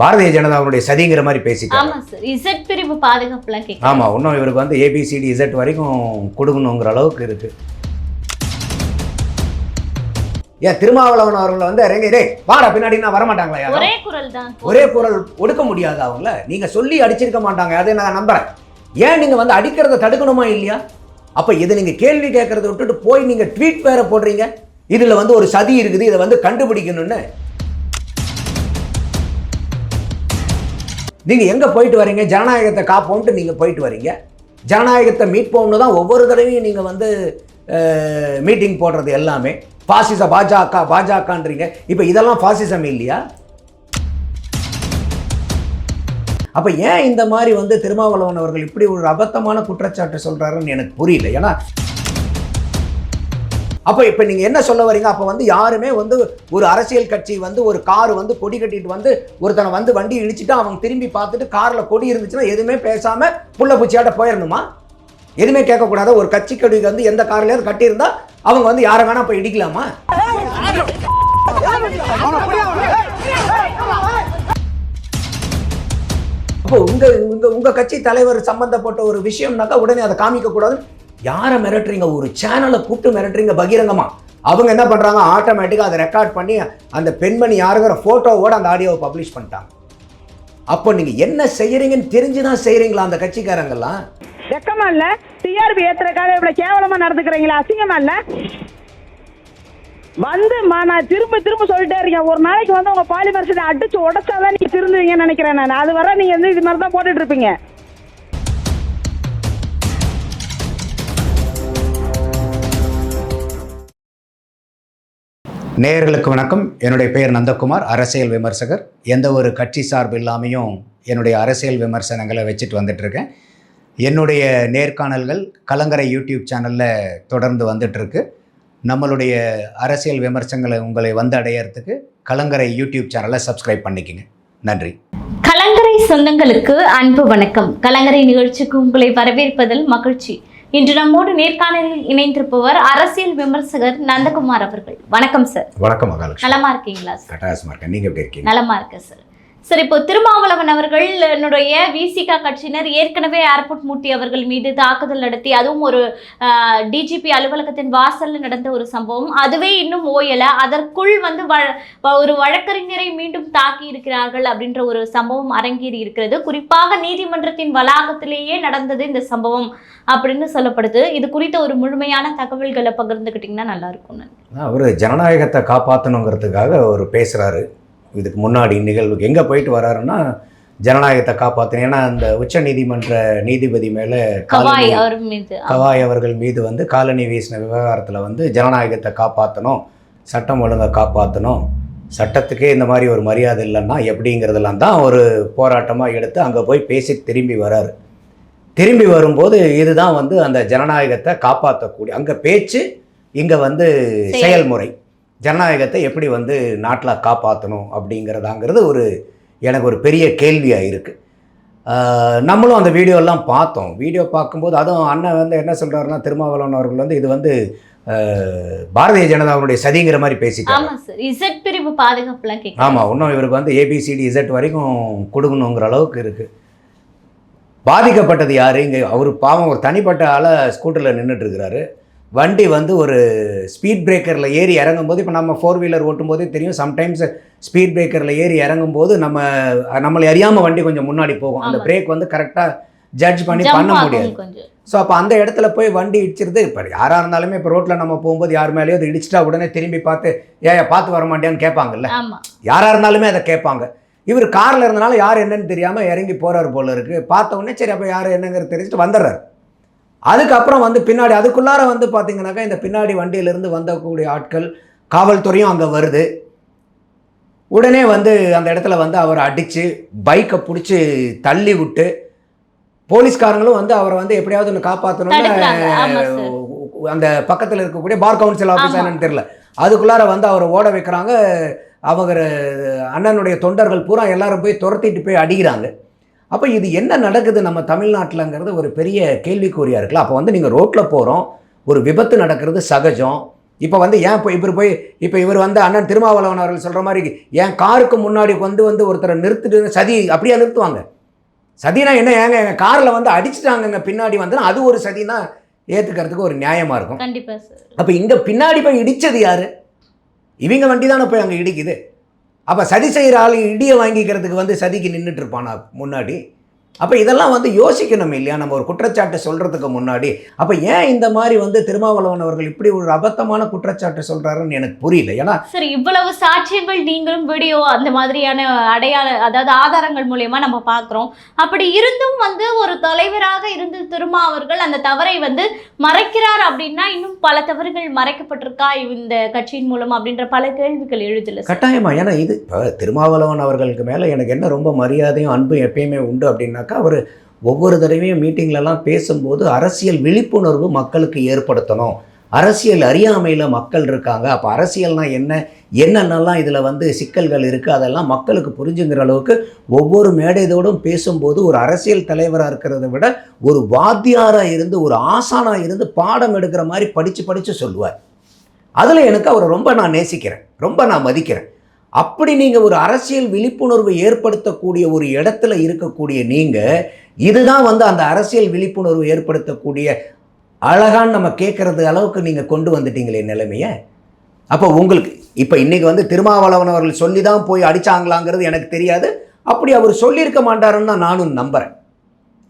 பாரதிய ஜனதாவுடைய சதிங்கிற மாதிரி பேசிட்டாங்க ஆமா இன்னும் இவருக்கு வந்து ஏபிசிடி இசட் வரைக்கும் கொடுக்கணுங்கிற அளவுக்கு இருக்கு. ஏன் திருமாவளவன் அவர்களை வந்து இறங்கி டேய் வாடா பின்னாடி நான் வரமாட்டாங்களா ஒரே குரல் தான் ஒரே குரல் ஒடுக்க முடியாது அவங்கள. நீங்க சொல்லி அடிச்சிருக்க மாட்டாங்க. அதை நான் நம்புறேன். ஏன் நீங்க வந்து அடிக்கிறத தடுக்கணுமா இல்லையா? அப்ப இது நீங்க கேள்வி கேட்கறத விட்டுட்டு போய் நீங்க ட்வீட் வேற போடுறீங்க. இதுல வந்து ஒரு சதி இருக்குது. இதை வந்து கண்டுபிடிக்கணும்னு நீங்கள் எங்கே போயிட்டு வரீங்க? ஜனநாயகத்தை காப்போம்ட்டு நீங்கள் போயிட்டு வரீங்க. ஜனநாயகத்தை மீட்போம்னு தான் ஒவ்வொரு தடவையும் நீங்கள் வந்து மீட்டிங் போடுறது எல்லாமே. பாசிச பாஜக பாஜகன்றீங்க. இப்போ இதெல்லாம் பாசிசம் இல்லையா? அப்போ ஏன் இந்த மாதிரி வந்து திருமாவளவன் அவர்கள் இப்படி ஒரு அபத்தமான குற்றச்சாட்டு சொல்கிறாருன்னு எனக்கு புரியல. ஏன்னா அப்போ இப்போ நீங்க என்ன சொல்ல வரீங்க? அப்போ வந்து யாருமே வந்து ஒரு அரசியல் கட்சி வந்து ஒரு கார் வந்து கொடி கட்டிட்டு வந்து ஒருத்தனை வந்து வண்டி இடிச்சிட்டு அவங்க திரும்பி பார்த்துட்டு காரில் கொடி இருந்துச்சுன்னா எதுவுமே பேசாம புள்ள பூச்சியாட்ட போயிடணுமா எதுவுமே கேட்கக்கூடாது. ஒரு கட்சி கொடி வந்து எந்த கார்லேயாவது கட்டியிருந்தா அவங்க வந்து யாரை வேணா போய் இடிக்கலாமா? அப்போ உங்க உங்க உங்க கட்சி தலைவர் சம்பந்தப்பட்ட ஒரு விஷயம்னாக்கா உடனே அதை காமிக்க யாரை மிரட்டுறீங்க? ஒரு சேனலை கூப்பிட்டு மிரட்டுறீங்க பகிரங்கமா? அவங்க என்ன பண்றாங்க? ஆட்டோமேட்டிக்காக அதை ரெக்கார்ட் பண்ணி அந்த பெண்மணி யாருங்கிற ஃபோட்டோவோட அந்த ஆடியோவை பப்ளிஷ் பண்ணிட்டாங்க. அப்போ நீங்கள் என்ன செய்யறீங்கன்னு தெரிஞ்சுதான் செய்கிறீங்களா அந்த கட்சிக்காரங்கெல்லாம்? வெக்கமா இல்ல. டிஆர்பி ஏத்துறக்காக இவ்வளவு கேவலமா நடந்துக்கிறீங்களா? அசிங்கமா இல்ல? வந்து நான் திரும்ப திரும்ப சொல்லிட்டே இருக்கேன். ஒரு நாளைக்கு வந்து உங்க பாலிமர் அடிச்சு உடச்சாதான் நீங்க திருந்துவீங்கன்னு நினைக்கிறேன் நான். அது வர நீங்க வந்து இது மாதிரி தான் போட்டுட்டு இருப்பீங்க. நேயர்களுக்கு வணக்கம். என்னுடைய பெயர் நந்தகுமார். அரசியல் விமர்சகர். எந்த ஒரு கட்சி சார்பு இல்லாமையும் என்னுடைய அரசியல் விமர்சனங்களை வச்சுட்டு வந்துட்டுருக்கேன். என்னுடைய நேர்காணல்கள் கலங்கரை யூடியூப் சேனலில் தொடர்ந்து வந்துட்டுருக்கு. நம்மளுடைய அரசியல் விமர்சனங்களை உங்களை வந்து அடையறதுக்கு கலங்கரை யூடியூப் சேனலை சப்ஸ்கிரைப் பண்ணிக்கங்க. நன்றி. கலங்கரை சொந்தங்களுக்கு அன்பு வணக்கம். கலங்கரை நிகழ்ச்சிக்கு உங்களை வரவேற்பதில் மகிழ்ச்சி. இன்று நம்மோடு நேர்காணலில் இணைந்திருப்பவர் அரசியல் விமர்சகர் நந்தகுமார் அவர்கள். வணக்கம் சார் வணக்கம் நலமா இருக்கீங்களா சார் எப்படி இருக்கீங்க? நலமா இருக்கேன் சார் சார் இப்போ திருமாவளவன் அவர்கள் என்னுடைய விசிகா கட்சியினர் ஏற்கனவே ஏர்போர்ட் மூர்த்தி அவர்கள் மீது தாக்குதல் நடத்தி அதுவும் ஒரு டிஜிபி அலுவலகத்தின் வாசல்ல நடந்த ஒரு சம்பவம். அதுவே இன்னும் ஓயல. அதற்குள் வந்து வ- ஒரு வழக்கறிஞரை மீண்டும் தாக்கி இருக்கிறார்கள் அப்படின்ற ஒரு சம்பவம் அரங்கேறி இருக்கிறது. குறிப்பாக நீதிமன்றத்தின் வளாகத்திலேயே நடந்தது இந்த சம்பவம் அப்படின்னு சொல்லப்படுது. இது குறித்த ஒரு முழுமையான தகவல்களை பகிர்ந்துக்கிட்டிங்கன்னா நல்லா இருக்கும். அவர் ஜனநாயகத்தை காப்பாற்றணுங்கிறதுக்காக அவர் பேசுகிறாரு இதுக்கு முன்னாடி நிகழ்வுக்கு எங்கே போயிட்டு வராருன்னா ஜனநாயகத்தை காப்பாற்றணும் ஏன்னா அந்த உச்ச நீதிமன்ற நீதிபதி மேலே கவாய் அவர் மீது. கவாய் அவர்கள் மீது வந்து காலனி வீசின விவகாரத்தில் வந்து ஜனநாயகத்தை காப்பாற்றணும் சட்டம் ஒழுங்கை காப்பாற்றணும் சட்டத்துக்கே இந்த மாதிரி ஒரு மரியாதை இல்லைன்னா எப்படிங்கிறதெல்லாம் தான் ஒரு போராட்டமாக எடுத்து அங்கே போய் பேசி திரும்பி வராரு. திரும்பி வரும்போது இதுதான் வந்து அந்த ஜனநாயகத்தை காப்பாற்றக்கூடிய அங்கே பேச்சு இங்கே வந்து செயல். செயல்முறை. ஜனநாயகத்தை எப்படி வந்து நாட்டில் காப்பாற்றணும் அப்படிங்கிறதாங்கிறது ஒரு எனக்கு ஒரு பெரிய கேள்வியாக இருக்குது நம்மளும் அந்த வீடியோலாம் பார்த்தோம். வீடியோ பார்க்கும்போது அதுவும் அண்ணன் வந்து என்ன சொல்கிறாருன்னா திருமாவளவன் அவர்கள் வந்து இது வந்து பாரதிய ஜனதாவுடைய சதிங்கிற மாதிரி பேசிட்டாங்க ஆமா சார் இசட் பிரிவு பாதுகாப்புலாம் கேட்க ஆமாம் இன்னும் இவருக்கு வந்து ஏபிசிடி இசட் வரைக்கும் கொடுக்கணுங்கிற அளவுக்கு இருக்குது பாதிக்கப்பட்டது யார்? இங்கே அவர் பாவம் ஒரு தனிப்பட்ட ஆளாக ஸ்கூட்டரில் நின்றுட்டு இருக்கிறாரு. வண்டி வந்து ஒரு ஸ்பீட் பிரேக்கரில் ஏறி இறங்கும்போது இப்போ நம்ம ஃபோர் வீலர் ஓட்டும் போதே தெரியும் சம்டைம்ஸ் ஸ்பீட் பிரேக்கரில் ஏறி இறங்கும்போது நம்ம நம்மளை அறியாமல் வண்டி கொஞ்சம் முன்னாடி போகும். அந்த. பிரேக் வந்து கரெக்டாக ஜட்ஜ் பண்ணி பண்ண முடியாது. ஸோ அப்போ அந்த இடத்துல போய் வண்டி இடிச்சிருது. இப்போ யாராக இருந்தாலுமே இப்போ ரோட்டில் நம்ம போகும்போது யார் மேலேயோ அது இடிச்சிட்டா உடனே திரும்பி பார்த்து ஏன் பார்த்து வர மாட்டேன்னு கேட்பாங்கல்ல. யாராக இருந்தாலுமே அதை கேட்பாங்க. இவர் காரில் இருந்தனால யார் என்னன்னு தெரியாமல் இறங்கி போகிறாரு போல இருக்கு. பார்த்த உடனே சரி அப்போ யார் என்னங்கிறது தெரிஞ்சுட்டு வந்துடுறாரு. அதுக்கப்புறம் வந்து பின்னாடி அதுக்குள்ளார வந்து பார்த்தீங்கன்னாக்கா இந்த பின்னாடி வண்டியிலேருந்து வந்தக்கூடிய ஆட்கள் காவல்துறையும் அங்கே வருது. உடனே வந்து அந்த இடத்துல வந்து அவரை அடித்து பைக்கை பிடிச்சி தள்ளி விட்டு போலீஸ்காரங்களும் வந்து அவரை வந்து எப்படியாவது ஒன்று காப்பாற்றணும்னு அந்த பக்கத்தில் இருக்கக்கூடிய பார் கவுன்சில் ஆஃபீஸ். என்னன்னு தெரியல. அதுக்குள்ளார வந்து அவரை ஓட வைக்கிறாங்க. அவங்க அண்ணனுடைய தொண்டர்கள் பூரா எல்லாரும் போய் துரத்திட்டு போய் அடிக்கிறாங்க. அப்போ இது என்ன நடக்குது நம்ம தமிழ்நாட்டிலங்கிறது ஒரு பெரிய கேள்விக்குறியாக இருக்குல்ல. அப்போ வந்து நீங்கள் ரோட்டில் போகிறோம் ஒரு விபத்து நடக்கிறது சகஜம். இப்போ வந்து ஏன் இப்போ இவர் போய் இப்போ இவர் வந்து அண்ணன் திருமாவளவன் அவர்கள் சொல்கிற மாதிரி என் காருக்கு முன்னாடி வந்து வந்து ஒருத்தரை நிறுத்திட்டு சதி அப்படியே நிறுத்துவாங்க? சதினா என்ன ஏங்க எங்கள் காரில் வந்து அடிச்சிட்டாங்கங்க பின்னாடி வந்து அது ஒரு சதினா ஏற்றுக்கிறதுக்கு ஒரு நியாயமாக இருக்கும். கண்டிப்பா சார். அப்போ இங்கே பின்னாடி போய் இடித்தது யார்? இவங்க வண்டி தானே போய் அங்கே இடிக்குது. அப்போ சதி செய்கிற ஆள் இடியை வாங்கிக்கிறதுக்கு வந்து சதிக்கு நின்றுட்டு இருப்பானா முன்னாடி? அப்போ இதெல்லாம் வந்து யோசிக்கணும் இல்லையா? நம்ம ஒரு குற்றச்சாட்டு சொல்கிறதுக்கு முன்னாடி. அப்போ ஏன் இந்த மாதிரி வந்து திருமாவளவன் அவர்கள் இப்படி ஒரு அபத்தமான குற்றச்சாட்டு சொல்கிறாருன்னு எனக்கு புரியல. ஏன்னா சரி இவ்வளவு சாட்சியங்கள் நீங்களும் வீடியோ அந்த மாதிரியான அடையாள அதாவது ஆதாரங்கள் மூலியமா நம்ம பார்க்குறோம். அப்படி இருந்தும் வந்து ஒரு தலைவராக இருந்து திருமா அவர்கள் அந்த தவறை வந்து மறைக்கிறார் அப்படின்னா இன்னும் பல தவறுகள் மறைக்கப்பட்டிருக்கா இந்த கட்சியின் மூலம் அப்படின்ற பல கேள்விகள் எழுதல. கட்டாயமா. ஏன்னா இது திருமாவளவன் அவர்களுக்கு மேலே எனக்கு என்ன ரொம்ப மரியாதையும் அன்பும் எப்பயுமே உண்டு அப்படின்னாக்கா அவர் ஒவ்வொரு தடவையும் மீட்டிங்லலாம் பேசும்போது அரசியல் விழிப்புணர்வு மக்களுக்கு ஏற்படுத்தணும். அரசியல் அறியாமையில் மக்கள் இருக்காங்க. அப்போ அரசியல்னால் என்ன? என்னென்னலாம் இதில் வந்து சிக்கல்கள் இருக்குது அதெல்லாம் மக்களுக்கு புரிஞ்சுங்கிற அளவுக்கு ஒவ்வொரு மேடைதோடும் பேசும்போது ஒரு அரசியல் தலைவராக இருக்கிறத விட ஒரு வாத்தியாராக இருந்து ஒரு ஆசானாக இருந்து பாடம் எடுக்கிற மாதிரி படித்து படித்து சொல்லுவார். அதில் எனக்கு அவரை ரொம்ப நான் நேசிக்கிறேன். ரொம்ப நான் மதிக்கிறேன். அப்படி நீங்கள் ஒரு அரசியல் விழிப்புணர்வு ஏற்படுத்தக்கூடிய ஒரு இடத்துல இருக்கக்கூடிய நீங்கள் இதுதான் வந்து அந்த அரசியல் விழிப்புணர்வு ஏற்படுத்தக்கூடிய அழகான்னு நம்ம கேட்குறது அளவுக்கு நீங்கள் கொண்டு வந்துட்டீங்களே நிலைமையை? அப்போ உங்களுக்கு இப்போ இன்றைக்கி வந்து திருமாவளவன் அவர்கள் சொல்லி தான் போய் அடிச்சாங்களாங்கிறது எனக்கு தெரியாது. அப்படி அவர் சொல்லியிருக்க மாட்டாருன்னு தான் நானும் நம்புகிறேன்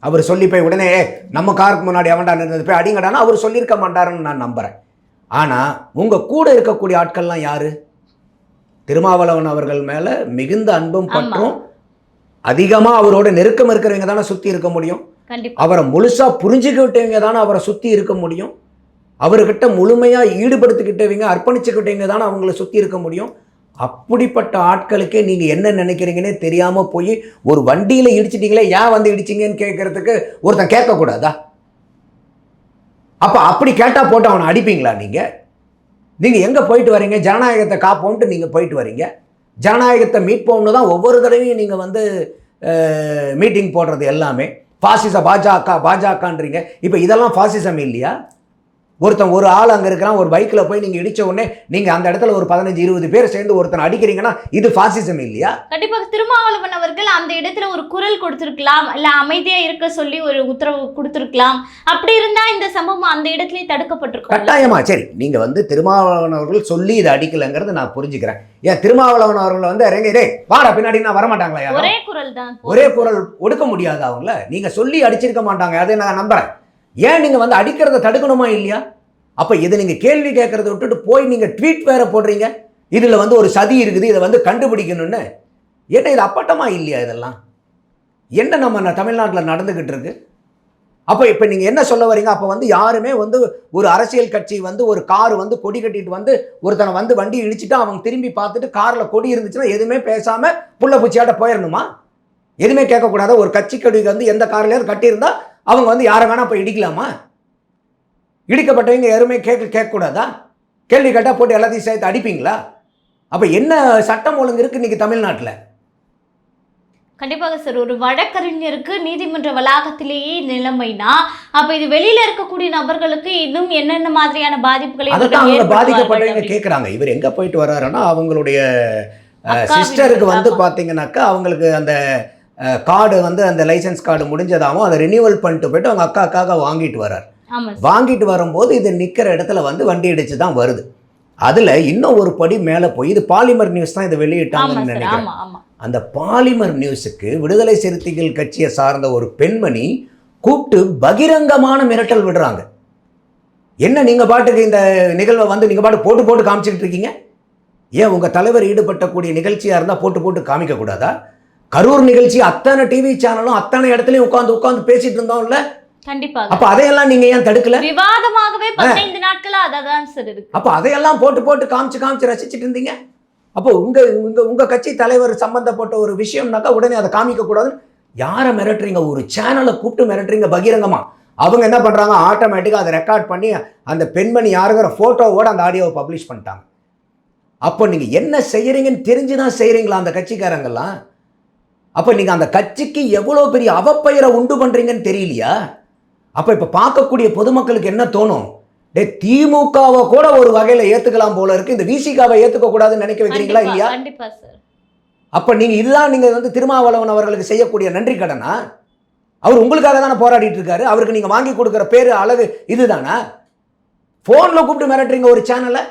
அவர் சொல்லி போய் உடனே நம்ம காருக்கு முன்னாடி அவன்டா நின்றது போய் அடிங்கடானா அவர் சொல்லியிருக்க மாட்டாருன்னு நான் நம்புகிறேன் ஆனால் உங்கள் கூட இருக்கக்கூடிய ஆட்கள்லாம் யார்? திருமாவளவன் அவர்கள் மேலே மிகுந்த அன்பும். பற்றும் அதிகமாக அவரோட நெருக்கம் இருக்கிறவங்க தானே சுற்றி இருக்க முடியும். அவரை முழுசாக புரிஞ்சுக்கிட்டவங்க தானே அவரை சுற்றி இருக்க முடியும். அவர்கிட்ட முழுமையாக ஈடுபடுத்திக்கிட்டவங்க அர்ப்பணிச்சுக்கிட்டவங்க தானே அவங்கள சுற்றி இருக்க முடியும். அப்படிப்பட்ட ஆட்களுக்கே நீங்கள் என்ன நினைக்கிறீங்கன்னே தெரியாமல் போய் ஒரு வண்டியில் இடிச்சிட்டீங்களே ஏன் வந்து இடிச்சிங்கன்னு கேட்கறதுக்கு ஒருத்தன் கேட்கக்கூடாதா? அப்போ அப்படி கேட்டால் போட்டு அவனை அடிப்பீங்களா நீங்கள் நீங்கள் எங்கே போயிட்டு வரீங்க? ஜனநாயகத்தை காப்போம்ட்டு நீங்கள் போயிட்டு வரீங்க. ஜனநாயகத்தை மீட்போம்னு தான் ஒவ்வொரு தடவையும் நீங்கள் வந்து மீட்டிங் போடுறது எல்லாமே. பாசிச பாஜக பாஜகன்றீங்க. இப்போ இதெல்லாம் ஃபாசிசம் இல்லையா? ஒருத்தன் ஒரு ஆள் அங்கே இருக்கிறான் ஒரு பைக்கில் போய் நீங்கள் இடிச்ச உடனே நீங்கள் அந்த இடத்துல ஒரு பதினஞ்சு இருபது பேர் சேர்ந்து ஒருத்தனை அடிக்கிறீங்கன்னா இது பாசிசம் இல்லையா? கண்டிப்பாக திருமாவளவன் அவர்கள் அந்த இடத்துல ஒரு குரல் கொடுத்திருக்கலாம் இல்ல அமைதியா இருக்க சொல்லி ஒரு உத்தரவு கொடுத்திருக்கலாம். அப்படி இருந்தா இந்த சம்பவம் அந்த இடத்துலயே தடுக்கப்பட்டிருக்கும். கட்டாயமா சரி நீங்கள் வந்து திருமாவளவன் அவர்கள் சொல்லி இதை அடிக்கலைங்கிறது நான் புரிஞ்சுக்கிறேன். ஏன் திருமாவளவன் அவர்கள் வந்து இறங்கி டேய் வாடா பின்னாடி நான் வரமாட்டாங்களா ஒரே குரல் தான் ஒரே குரல் ஒடுக்க முடியாது அவங்கள. நீங்க சொல்லி அடிச்சிருக்க மாட்டாங்க அதை நான் நம்புறேன். ஏன் நீங்கள் வந்து அடிக்கிறத தடுக்கணுமா இல்லையா? அப்போ இதை நீங்கள் கேள்வி கேட்குறத விட்டுட்டு போய் நீங்கள் ட்வீட் வேறு போடுறீங்க. இதில் வந்து ஒரு சதி இருக்குது இதை வந்து கண்டுபிடிக்கணும்னு. என்ன இது அப்பட்டமா இல்லையா இதெல்லாம்? என்ன நம்ம தமிழ்நாட்டில் நடந்துக்கிட்டு இருக்கு? அப்போ இப்போ நீங்கள் என்ன சொல்ல வரீங்க? அப்போ வந்து யாருமே வந்து ஒரு அரசியல் கட்சி வந்து ஒரு கார் வந்து கொடி கட்டிட்டு வந்து ஒருத்தனை வந்து வண்டி இழிச்சிட்டு அவங்க திரும்பி பார்த்துட்டு காரில் கொடி இருந்துச்சுன்னா எதுவுமே பேசாமல் புள்ள பூச்சியாட்ட போயிடணுமா எதுவுமே கேட்கக்கூடாது. ஒரு கட்சி கொடி வந்து எந்த கார்லேயும் கட்டியிருந்தால் அவங்க வந்து யாரை வேணா போய் இடிக்கலாமா? இடிக்கப்பட்டவங்க யாருமே கேட்க கேட்கக்கூடாதா? கேள்வி கேட்டால் போட்டு எல்லாத்தையும் சேர்த்து அடிப்பீங்களா? அப்போ என்ன சட்டம் ஒழுங்கு இருக்குது இன்னைக்கு தமிழ்நாட்டில்? கண்டிப்பாக சார் ஒரு வழக்கறிஞருக்கு நீதிமன்ற வளாகத்திலேயே நிலைமைனா அப்ப இது வெளியில இருக்கக்கூடிய நபர்களுக்கு இன்னும் என்னென்ன மாதிரியான பாதிப்புகளை அவங்க பாதிக்கப்பட்டவங்க. கேட்குறாங்க இவர் எங்கே போயிட்டு வர்றாருன்னா அவங்களுடைய சிஸ்டருக்கு வந்து. பார்த்தீங்கன்னாக்கா அவங்களுக்கு அந்த கார்டு வந்து அந்த லைசென்ஸ் கார்டு முடிஞ்சதாகவும் அதை ரினியூவல் பண்ணிட்டு போயிட்டு அவங்க அக்காக்காக வாங்கிட்டு சார். வாங்கிட்டு வரும்போது இது நிற்கிற இடத்துல வந்து வண்டி இடிச்சு தான் வருது. அதில் இன்னும் ஒரு படி மேலே போய் இது பாலிமர் நியூஸ் தான் இதை வெளியிட்டாங்கன்னு நினைக்கிறேன். அந்த பாலிமர் நியூஸுக்கு விடுதலை சிறுத்தைகள் கட்சியை சார்ந்த ஒரு பெண்மணி கூப்பிட்டு பகிரங்கமான மிரட்டல் விடுறாங்க. என்ன நீங்கள் பாட்டுக்கு இந்த நிகழ்வை வந்து நீங்கள் பாட்டு போட்டு போட்டு காமிச்சிக்கிட்டு இருக்கீங்க? ஏன் உங்கள் தலைவர் ஈடுபட்டக்கூடிய நிகழ்ச்சியாக இருந்தால் போட்டு போட்டு காமிக்கக்கூடாதா? கரூர் நிகழ்ச்சி அத்தனை டிவி சேனலும் அத்தனை இடத்துலையும் உட்காந்து உட்காந்து பேசிட்டு இருந்தோம்ல? கண்டிப்பாக. அப்போ அதையெல்லாம் நீங்கள் ஏன் தடுக்கல? விவாதமாகவே பதினைந்து நாட்களா அததான் சார் இருக்கு. அப்போ அதையெல்லாம் போட்டு போட்டு காமிச்சு காமிச்சு ரசிச்சிட்டு இருந்தீங்க? அப்போ உங்கள் உங்கள் உங்கள் கட்சி தலைவர் சம்மந்தப்பட்ட ஒரு விஷயம்னாக்கா உடனே அதை காமிக்கக்கூடாதுன்னு யாரை மிரட்டுறீங்க? ஒரு சேனலை கூப்பிட்டு மிரட்டுறீங்க பகிரங்கமா. அவங்க என்ன பண்ணுறாங்க ஆட்டோமேட்டிக்காக அதை ரெக்கார்ட் பண்ணி அந்த பெண்மணி யாருங்கிற ஃபோட்டோவோட அந்த ஆடியோவை பப்ளிஷ் பண்ணிட்டாங்க. அப்போ நீங்கள் என்ன செய்கிறீங்கன்னு தெரிஞ்சு தான் செய்கிறீங்களா அந்த கட்சிக்காரங்கெல்லாம்? அப்போ நீங்கள் அந்த கட்சிக்கு எவ்வளோ பெரிய அவப்பெயரை உண்டு பண்ணுறீங்கன்னு தெரியலையா? அப்போ இப்போ பார்க்கக்கூடிய பொதுமக்களுக்கு என்ன தோணும்? டே திமுகவை கூட ஒரு வகையில ஏத்துக்கலாம் போல இருக்கு. இந்த விசிகாவை ஏத்துக்க கூடாதுன்னு நினைக்க வைக்கிறீங்களா இல்லையா? அப்ப நீங்க இதுதான் நீங்க வந்து திருமாவளவன் அவர்களுக்கு செய்யக்கூடிய நன்றி கடனா? அவர் உங்களுக்காக தானே போராடிட்டு இருக்காரு. அவருக்கு நீங்க வாங்கி கொடுக்குற பேரு அழகு இதுதானா? போன்ல கூப்பிட்டு மிரட்டுறீங்க ஒரு சேனலை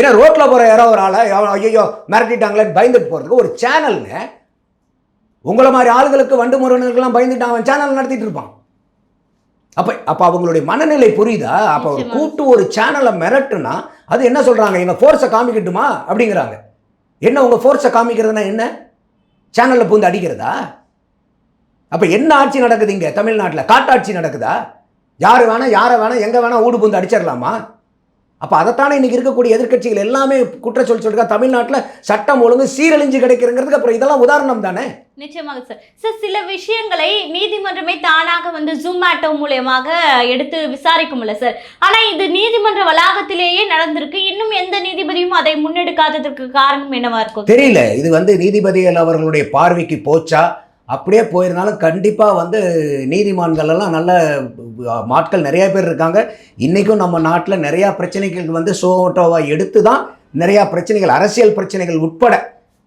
ஏன்னா ரோட்ல போற யாரோ ஒரு ஆளை ஐயோ மிரட்டிட்டாங்களேன்னு பயந்துட்டு போறதுக்கு ஒரு சேனலுங்க உங்களை மாதிரி ஆளுகளுக்கு வண்டு முருகனுக்கெல்லாம் பயந்துட்டு அவன் சேனல் நடத்திட்டு இருப்பான். அப்ப அப்ப அவங்களுடைய மனநிலை புரியுதா? அப்ப. கூட்டு ஒரு சேனலை மிரட்டுனா அது என்ன சொல்றாங்க? எங்க ஃபோர்ஸை காமிக்கட்டுமா? அப்படிங்கிறாங்க. என்ன உங்க ஃபோர்ஸை காமிக்கிறதுனா என்ன? சேனல்ல பூந்து அடிக்கிறதா? அப்ப என்ன ஆட்சி நடக்குது இங்க தமிழ்நாட்டுல? காட்டாட்சி நடக்குதா? யாரு வேணா யாரை வேணா எங்க வேணா ஊடு பூந்து அடிச்சிடலாமா? அப்ப அதைத்தானே இன்னைக்கு இருக்கக்கூடிய எதிர்க்கட்சிகள் எல்லாமே குற்றச்சொல் சொல்லிருக்கா தமிழ்நாட்டுல சட்டம் ஒழுங்கு சீரழிஞ்சு கிடைக்கிறங்கிறதுக்கு அப்புறம் இதெல்லாம் உதாரணம் தானே? நிச்சயமாக சார் சார் சில விஷயங்களை நீதிமன்றமே தானாக வந்து ஜூமேட்டோ மூலியமாக எடுத்து விசாரிக்கும்ல சார் ஆனா இது நீதிமன்ற வளாகத்திலேயே நடந்திருக்கு. இன்னும் எந்த நீதிபதியும் அதை முன்னெடுக்காததற்கு காரணம் என்னவா இருக்கும்? தெரியல. இது வந்து நீதிபதிகள் அவர்களுடைய பார்வைக்கு போச்சா? அப்படியே போயிருந்தாலும் கண்டிப்பாக வந்து நீதிமான்கள் எல்லாம் நல்ல அஹ், ஆட்கள் நிறைய பேர் இருக்காங்க. இன்றைக்கும் நம்ம நாட்டில் நிறையா பிரச்சனைகளுக்கு வந்து சோட்டோவாக எடுத்து தான் நிறையா பிரச்சனைகள் அரசியல் பிரச்சனைகள் உட்பட